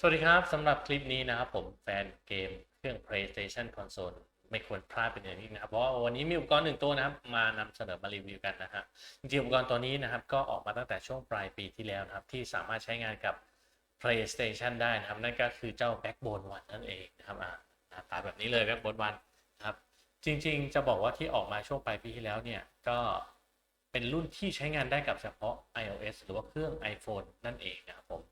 สวัสดีครับสำหรับคลิปนี้นะครับผมแฟนเกมเครื่อง PlayStation Console ไม่ควรพลาดเป็นอย่างยิ่งนะครับ เพราะว่าวันนี้มีอุปกรณ์หนึ่งตัวนะครับ มานำเสนอมารีวิวกันนะฮะจริงๆอุปกรณ์ตัวนี้นะครับ ก็ออกมาตั้งแต่ช่วงปลายปีที่แล้วนะครับ ที่สามารถใช้งานกับ PlayStation ได้นะครับ นั่นก็คือเจ้า Backbone 1นั่นเองนะครับอ่าหน้าตาแบบนี้เลย Backbone 1นะครับจริงๆ จะบอกว่าที่ออกมาช่วงปลายปีที่แล้วเนี่ยก็เป็นรุ่นที่ใช้งานได้กับเฉพาะ iOS หรือว่าเครื่อง iPhone นั่นเองนะครับผม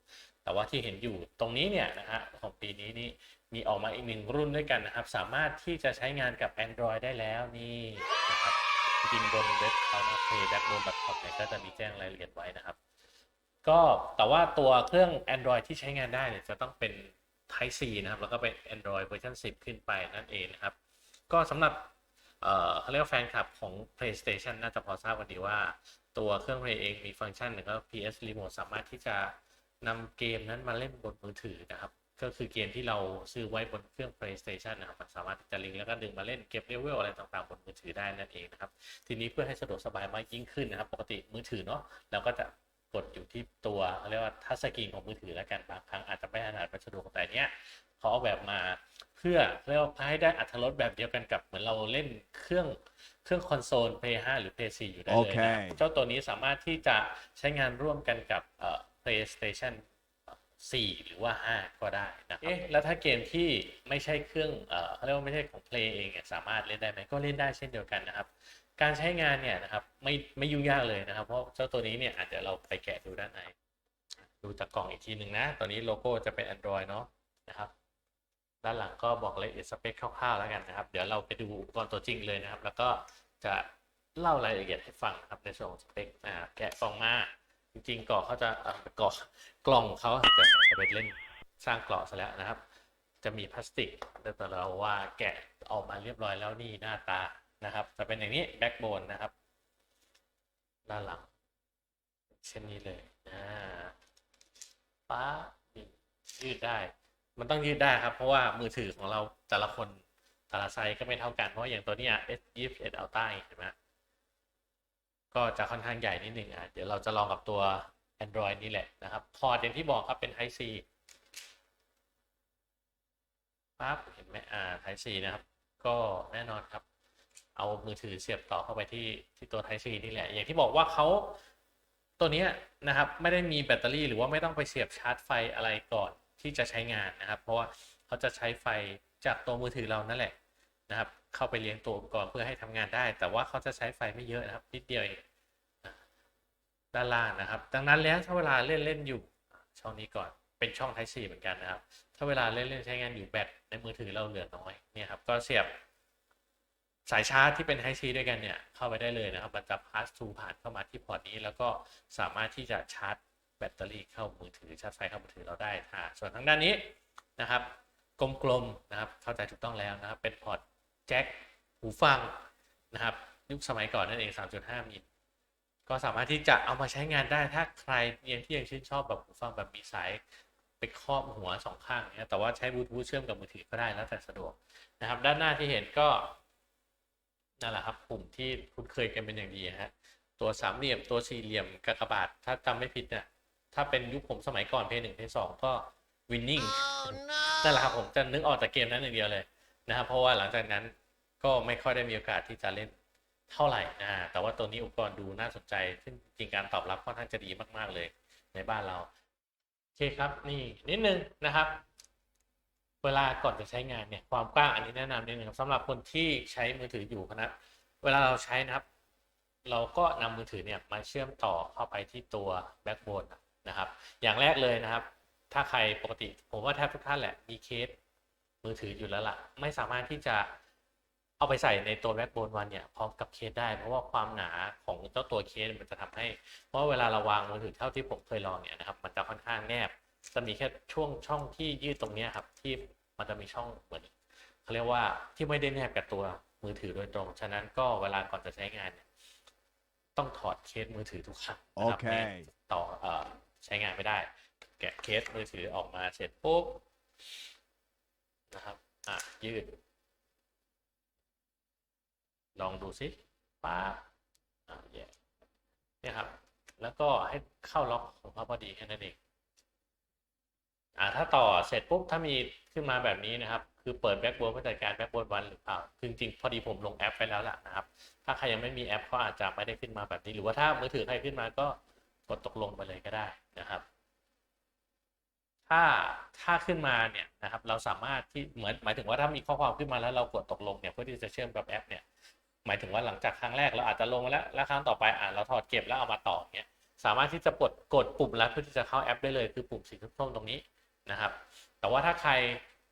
แต่ว่าที่เห็นอยู่ตรงนี้เนี่ยนะฮะของปีนี้นี่มีออกมาอีกหนึ่งรุ่นด้วยกันนะครับ สามารถที่จะใช้งานกับ Android ได้แล้วนี่นะครับจริงบนเว็บเขานะ playbackbone.com เนี่ยก็จะมีแจ้งรายละเอียดไว้นะครับ ก็แต่ว่าตัวเครื่อง Android ที่ใช้งานได้เนี่ยจะต้องเป็น Type C นะครับ แล้วก็เป็น Android เวอร์ชัน10 ขึ้นไปนั่นเองนะครับ ก็สำหรับเอ่อเขาเรียกว่าแฟนคลับของ PlayStation น่าจะพอทราบกันดีว่า ตัวเครื่อง Play เองมีฟังก์ชันหนึ่งก็ PS Remote สามารถที่จะ นำเกมนั้นมาเล่นบนมือถือนะครับ ก็คือเกมที่เราซื้อไว้บนเครื่อง PlayStation นะครับมันสามารถที่จะลิงก์แล้วก็ดึงมาเล่นเก็บเลเวลอะไรต่างๆบนมือถือได้นั่นเองนะครับ ทีนี้เพื่อให้สะดวกสบายมากยิ่งขึ้นนะครับ ปกติมือถือเนาะเราก็จะกดอยู่ที่ตัวเขาเรียกว่าทัชสกรีนของมือถือแล้วกันบางครั้งอาจจะไม่ถนัดไม่สะดวกแต่เนี้ยเขาออกแบบมาเพื่อเรียกว่าให้ได้อัตรรสแบบเดียวกันกับเหมือนเราเล่นเครื่องเครื่องคอนโซล Play 5 หรือ Play 4 อยู่ได้เลยนะครับโอเคเจ้าตัวนี้สามารถที่จะใช้งานร่วมกันกับเอ่อ PlayStation 4 หรือว่า 5 ก็ได้นะครับ เอ๊ะ แล้วถ้าเกมที่ไม่ใช่เครื่องเอ่อเขาเรียกว่าไม่ใช่ของ Play เองเนี่ยสามารถเล่นได้ไหมก็เล่นได้เช่นเดียวกันนะครับ การใช้งานเนี่ยนะครับไม่ไม่ยุ่งยากเลยนะครับ เพราะเจ้าตัวนี้เนี่ยอาจจะเดี๋ยวเราไปแกะดูด้านใน ดูจากกล่องอีกทีหนึ่งนะ ตอนนี้โลโก้จะเป็น Android เนาะนะครับ ด้านหลังก็บอกรายละเอียดสเปคคร่าวๆแล้วกันนะครับ เดี๋ยวเราไปดูอุปกรณ์ตัวจริงเลยนะครับ แล้วก็จะเล่ารายละเอียดให้ฟังนะครับในส่วนของสเปคอ่าแกะกล่องมา จริงๆกล่องเขาจะเอ่อกล่องกล่องเขาจะจะไปเล่นสร้างกล่องซะแล้วนะครับ จะมีพลาสติกแต่เราว่าแกะออกมาเรียบร้อยแล้วนี่หน้าตานะครับ จะเป็นอย่างนี้แบ็กโบนนะครับ ด้านหลัง เช่นนี้เลยอ่าป้ายืดได้ มันต้องยืดได้ครับ เพราะว่ามือถือของเราแต่ละคนแต่ละไซส์ก็ไม่เท่ากัน เพราะอย่างตัวเนี้ย S 2 1 Ultra เห็นไหม ก็จะค่อนข้างใหญ่นิดนึงอะเดี๋ยวเราจะลองกับตัว Android นี่แหละนะครับ พอร์ตอย่างที่บอกครับเป็น Type C ปั๊บเห็นไหมอ่า Type C นะครับ ก็แน่นอนครับ เอามือถือเสียบต่อเข้าไปที่ที่ตัว Type C นี่แหละ อย่างที่บอกว่าเขาตัวนี้นะครับไม่ได้มีแบตเตอรี่หรือว่าไม่ต้องไปเสียบชาร์จไฟอะไรก่อนที่จะใช้งานนะครับ เพราะว่าเขาจะใช้ไฟจากตัวมือถือเรานั่นแหละ นะครับ เข้าไปเลี้ยงตัวอุปกรณ์เพื่อให้ทำงานได้ แต่ว่าเขาจะใช้ไฟไม่เยอะนะครับ นิดเดียวเองด้านล่างนะครับ ดังนั้นแล้วถ้าเวลาเล่นเล่นอยู่ช่องนี้ก่อนเป็นช่อง Type C เหมือนกันนะครับ ถ้าเวลาเล่นเล่นใช้งานอยู่แบตในมือถือเราเหลือน้อยเนี่ยครับก็เสียบสายชาร์จที่เป็น Type C ด้วยกันเนี่ยเข้าไปได้เลยนะครับมันจะ pass through ผ่านเข้ามาที่พอร์ตนี้ แล้วก็สามารถที่จะชาร์จแบตเตอรี่เข้ามือถือชาร์จไฟเข้ามือถือเราได้อ่าส่วนทางด้านนี้นะครับกลมๆนะครับเข้าใจถูกต้องแล้วนะครับเป็นพอร์ต แจ็คหูฟังนะครับ ยุคสมัยก่อนนั่นเอง 3.5 มิลก็สามารถที่จะเอามาใช้งานได้ถ้าใครยังที่ยังชื่นชอบแบบหูฟังแบบมีสายไปครอบหัวสองข้างเนี่ยแต่ว่าใช้บลูทูธเชื่อมกับมือถือก็ได้แล้วแต่สะดวกนะครับ ด้านหน้าที่เห็นก็นั่นแหละครับปุ่มที่คุ้นเคยกันเป็นอย่างดีฮะตัวสามเหลี่ยมตัวสี่เหลี่ยมกากบาท ถ้าจำไม่ผิดเนี่ยถ้าเป็นยุคผมสมัยก่อนเพย์หนึ่งเพย์สองก็วินนิ่งนั่นแหละครับผมจะนึกออกจากเกมนั้นอย่างเดียวเลย นะครับเพราะว่าหลังจากนั้นก็ไม่ค่อยได้มีโอกาสที่จะเล่นเท่าไหร่นะแต่ว่าตัวนี้อุปกรณ์ดูน่าสนใจ ซึ่งจริงการตอบรับค่อนข้างจะดีมากๆเลยในบ้านเราโอเคครับนี่นิดนึงนะครับ เวลาก่อนจะใช้งานเนี่ยความกว้างอันนี้แนะนำนิดนึงครับสำหรับคนที่ใช้มือถืออยู่นะเวลาเราใช้นะครับ เราก็นำมือถือเนี่ยมาเชื่อมต่อเข้าไปที่ตัวแบ็กโบนนะครับ อย่างแรกเลยนะครับ ถ้าใครปกติผมว่าแทบทุกท่านแหละมีเคส มือถืออยู่แล้วล่ะ ไม่สามารถที่จะเอาไปใส่ในตัวแบ็กโบนวันเนี่ยพร้อมกับเคสได้ เพราะว่าความหนาของเจ้าตัวเคสมันจะทำให้ เพราะว่าเวลาเราวางมือถือเท่าที่ผมเคยลองเนี่ยนะครับมันจะค่อนข้างแนบ จะมีแค่ช่วงช่องที่ยืดตรงเนี้ยครับที่มันจะมีช่องเหมือนเขาเรียกว่าที่ไม่ได้แนบกับตัวมือถือโดยตรง ฉะนั้นก็เวลาก่อนจะใช้งานเนี่ยต้องถอดเคสมือถือทุกครั้งนะครับโอเคไม่ต่อเอ่อใช้งานไม่ได้ แกะเคสมือถือออกมาเสร็จปุ๊บ นะครับอะยืด ลองดูสิป้าอะแย่เนี่ยครับ แล้วก็ให้เข้าล็อกของเขาพอดีแค่นั้นเองอ่าถ้าต่อเสร็จปุ๊บถ้ามีขึ้นมาแบบนี้นะครับ คือเปิดแบ็กโบนเพื่อจัดการแบ็กโบนวันหรือเปล่าคือจริงๆพอดีผมลงแอปไปแล้วล่ะนะครับ ถ้าใครยังไม่มีแอปก็อาจจะไม่ได้ขึ้นมาแบบนี้ หรือว่าถ้ามือถือใครขึ้นมาก็กดตกลงไปเลยก็ได้นะครับ ถ้าถ้าขึ้นมาเนี่ยนะครับเราสามารถที่เหมือนหมายถึงว่าถ้ามีข้อความขึ้นมาแล้วเรากดตกลงเนี่ยเพื่อที่จะเชื่อมกับแอปเนี่ยหมายถึงว่าหลังจากครั้งแรกเราอาจจะลงแล้วแล้วครั้งต่อไปอ่าเราถอดเก็บแล้วเอามาต่อเนี่ยสามารถที่จะกดกดปุ่มแล้วเพื่อที่จะเข้าแอปได้เลยคือปุ่มสีส้มตรงนี้นะครับ แต่ว่าถ้าใคร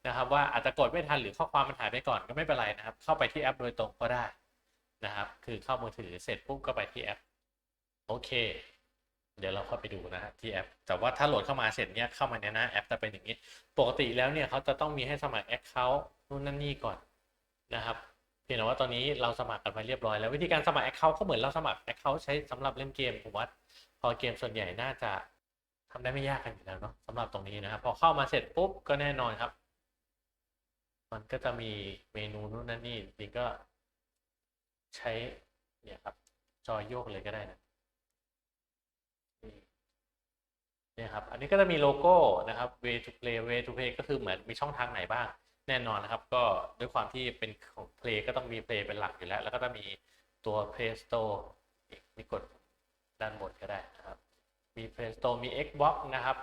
นะครับว่าอาจจะกดไม่ทันหรือข้อความมันหายไปก่อนก็ไม่เป็นไรนะครับ เข้าไปที่แอปโดยตรงก็ได้นะครับ คือเข้ามือถือเสร็จปุ๊บก็ไปที่แอปโอเค เดี๋ยวเราเข้าไปดูนะฮะที่แอป แต่ว่าถ้าโหลดเข้ามาเสร็จเนี่ยเข้ามาในหน้าแอปจะเป็นอย่างนี้ ปกติแล้วเนี่ยเขาจะต้องมีให้สมัครแอคเคาท์นู่นนั่นนี่ก่อนนะครับเพียงแต่ว่าตอนนี้เราสมัครกันไปเรียบร้อยแล้ววิธีการสมัครแอคเคาท์ก็เหมือนเราสมัครแอคเคาท์ใช้สำหรับเล่นเกมผมว่าพอเกมส่วนใหญ่น่าจะทำได้ไม่ยากกันอยู่แล้วเนาะสำหรับตรงนี้นะครับพอเข้ามาเสร็จปุ๊บก็แน่นอนครับ มันก็จะมีเมนูนู่นนั่นนี่จริงก็ใช้เนี่ยครับจอยโยกเลยก็ได้นะนี่เนี่ยครับ อันนี้ก็จะมีโลโก้นะครับ way to play way to play ก็คือเหมือนมีช่องทางไหนบ้าง แน่นอนนะครับ ก็ด้วยความที่เป็นของ play ก็ต้องมี play เป็นหลักอยู่แล้ว แล้วก็จะมีตัว play store อีกมีกดด้านบนก็ได้นะครับ มี play store มี xbox นะครับ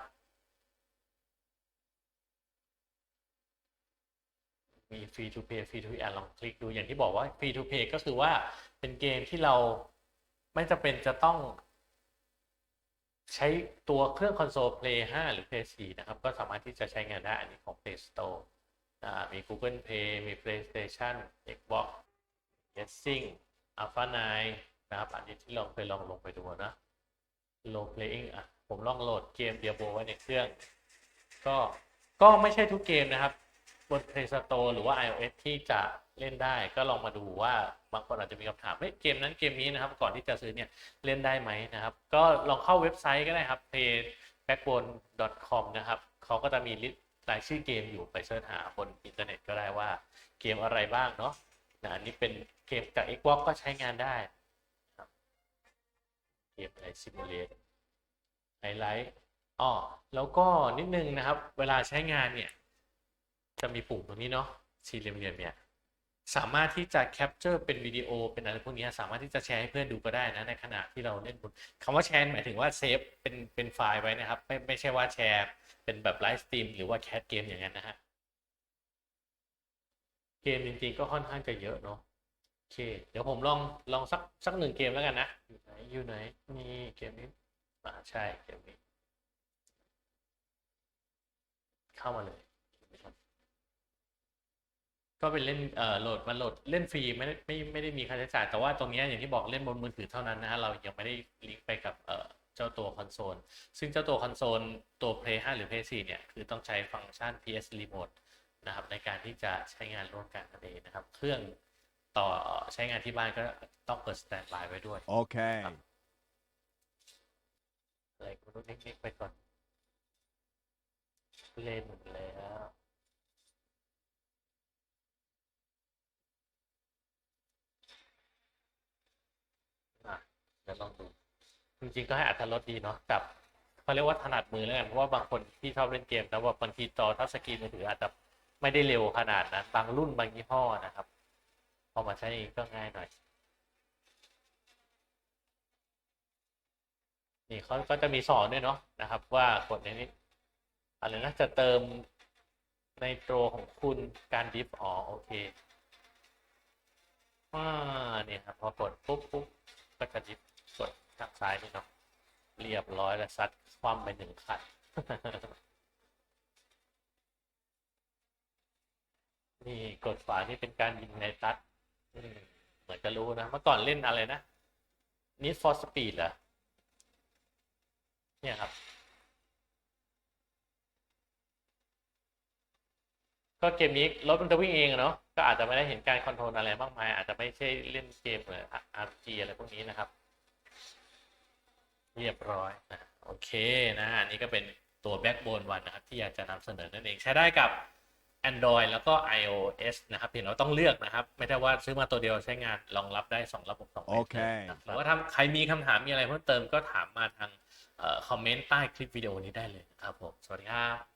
มี free to play free to air ลองคลิกดูอย่างที่บอกว่า free to play ก็คือว่าเป็นเกมที่เราไม่จำเป็นจะต้อง ใช้ตัวเครื่องคอนโซล Play 5 หรือ Play 4 นะครับ ก็สามารถที่จะใช้งานได้อันนี้ของ Play Store มี Google Play มี PlayStation Xbox Guessing Alpha 9นะครับ อันนี้ที่ลองเคยลองลงไปดูนะ Low Playing อะ ผมลองโหลดเกม Diablo ไว้ในเครื่อง ก็ก็ไม่ใช่ทุกเกมนะครับ บน Play Store หรือว่า iOS ที่จะเล่นได้ก็ลองมาดูว่าบางคนอาจจะมีคำถามเฮ้ยเกมนั้นเกมนี้นะครับ ก่อนที่จะซื้อเนี่ยเล่นได้ไหมนะครับ ก็ลองเข้าเว็บไซต์ก็ได้ครับ playbackbone.com นะครับเขาก็จะมีลิสต์รายชื่อเกมอยู่ไปเสิร์ชหาบนอินเทอร์เน็ตก็ได้ว่าเกมอะไรบ้างเนาะนะอันนี้เป็นเกมจาก Xbox ก็ใช้งานได้เกมอะไรซิมูเลตไฮไลท์อ๋อแล้วก็นิดนึงนะครับ เวลาใช้งานเนี่ย จะมีปุ่มตรงนี้เนาะสี่เหลี่ยมๆเนี่ยสามารถที่จะแคปเจอร์เป็นวิดีโอเป็นอะไรพวกนี้สามารถที่จะแชร์ให้เพื่อนดูก็ได้นะในขณะที่เราเล่นบนคำว่าแชร์หมายถึงว่าเซฟเป็นเป็นไฟล์ไว้นะครับ ไม่ไม่ใช่ว่าแชร์ เป็นแบบไลฟ์สตรีมหรือว่าแคสเกมอย่างนั้นนะฮะเกมจริงๆก็ค่อนข้างจะเยอะเนาะโอเค เดี๋ยวผมลองลองสักสักหนึ่งเกมแล้วกันนะ อยู่ไหนอยู่ไหนนี่เกมนี้อ่าใช่เกมนี้ เข้ามาเลย ก็เป็นเล่นเอ่อโหลดมันโหลดเล่นฟรีไม่ได้ไม่ไม่ได้มีค่าใช้จ่ายแต่ว่าตรงเนี้ยอย่างที่บอกเล่นบนมือถือเท่านั้นนะฮะเรายังไม่ได้ลิงก์ไปกับเอ่อเจ้าตัวคอนโซลซึ่งเจ้าตัวคอนโซลตัว Play 5 หรือ Play 4เนี่ยคือต้องใช้ฟังก์ชัน PS Remote นะครับในการที่จะใช้งานร่วมกันนั่นเองนะครับ เครื่องต่อใช้งานที่บ้านก็ต้องเปิดสแตนด์บายไว้ด้วย Okay. อะไรก็รู้เล็กๆไปก่อนเล่นแล้ว อะเดี๋ยวลองดู จริงๆก็ให้อัตรสดีเนาะกับเขาเรียกว่าถนัดมือแล้วกันเพราะว่าบางคนที่ชอบเล่นเกมแล้วว่าบางทีจอทัชสกรีนมือถืออาจจะไม่ได้เร็วขนาดนั้นบางรุ่นบางยี่ห้อนะครับพอมาใช้เองก็ง่ายหน่อยนี่เขาก็จะมีสอนด้วยเนาะนะครับ ว่ากดในนี้อะไรนะจะเติมในโตรของคุณการดิฟอ๋อโอเคอ่าเนี่ยครับพอกดปุ๊บปุ๊บก็จะดิฟกด ทางซ้ายนี่เนาะเรียบร้อยแล้วซัดคว่ำไปหนึ่งขันนี่กดฝานี่เป็นการยิงในตัดเหมือนจะรู้นะ เมื่อก่อนเล่นอะไรนะ Need for Speed เหรอ เนี่ยครับ ก็เกมนี้รถมันจะวิ่งเองอะเนาะ ก็อาจจะไม่ได้เห็นการคอนโทรลอะไรมากมาย อาจจะไม่ใช่เล่นเกมเหมือน RPG อะไรพวกนี้นะครับ เรียบร้อยนะโอเคนะอันนี้ก็เป็นตัว Backbone One นะครับ ที่อยากจะนำเสนอนั่นเองใช้ได้กับ Android แล้วก็ iOS นะครับเพียงเราต้องเลือกนะครับ ไม่ได้ว่าซื้อมาตัวเดียวใช้งานรองรับได้ 2 ระบบ2แบบโอเคนะครับหรือว่าถ้าใครมีคำถามมีอะไรเพิ่มเติมก็ถามมาทางคอมเมนต์ใต้คลิปวิดีโอนี้ได้เลยนะครับผม สวัสดีครับ